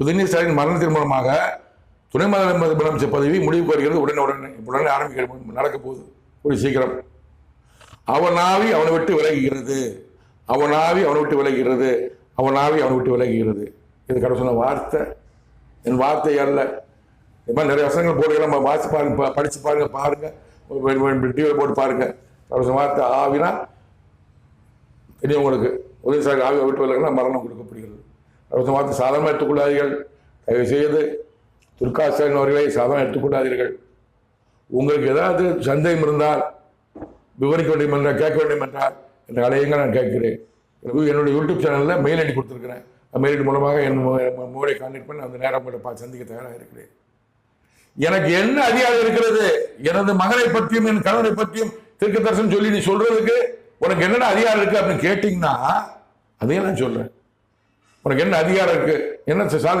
உதயநிதி ஸ்டாலின் மரணத்தின் மூலமாக துணை முதலமைச்சர் பதவி முடிவுக்கு வருகிறது உடனே உடனே உடனே ஆரம்பிக்க நடக்க போகுது. கூடிய சீக்கிரம். அவன் ஆவி அவனை விட்டு விலகுகிறது. அவன் ஆவி அவனை விட்டு விலகுகிறது. அவன் ஆவி அவனை விட்டு விலகுகிறது. இது கடவுள் சொன்ன வார்த்தை. என் வார்த்தை அல்ல. இது மாதிரி நிறைய வசனங்கள் போடுங்க நம்ம வாசி பாருங்க படித்து பாருங்க பாருங்க. டிவியில் போட்டு பாருங்க. கடவுள் சொன்ன வார்த்தை ஆவினா தெரியும் உங்களுக்கு உதவி ஆவி விட்டு விலகுனா மரணம் கொடுக்கப்படுகிறது. கடவுள் சாதனம் வார்த்தை எடுத்துக்கொள்ளாதீர்கள். தயவு செய்து துர்காசன் அவர்களை சாதனம் எடுத்துக்கொள்ளாதீர்கள். உங்களுக்கு ஏதாவது சந்தேகம் இருந்தால் விவரிக்க வேண்டும் என்றால் கேட்க வேண்டும் என்றால் என்ற அலையங்க நான் கேட்கிறேன். என்னுடைய யூடியூப் சேனலில் மெயில் ஐடி கொடுத்துருக்கிறேன். அந்த மெயில் ஐடி மூலமாக என் மூளை கான்டெக்ட் பண்ணி அந்த நேரம் பார்த்து சந்திக்க தயாராக இருக்கிறேன். எனக்கு என்ன அதிகாரம் இருக்கிறது? எனது மகனை பற்றியும் என் கணவனை பற்றியும் திருக்கு தரிசனம் சொல்லி நீ சொல்றதுக்கு உனக்கு என்னென்ன அதிகாரம் இருக்கு அப்படின்னு கேட்டிங்கன்னா அதையும் நான் சொல்றேன். உனக்கு என்ன அதிகாரம் இருக்கு? என்ன சாதி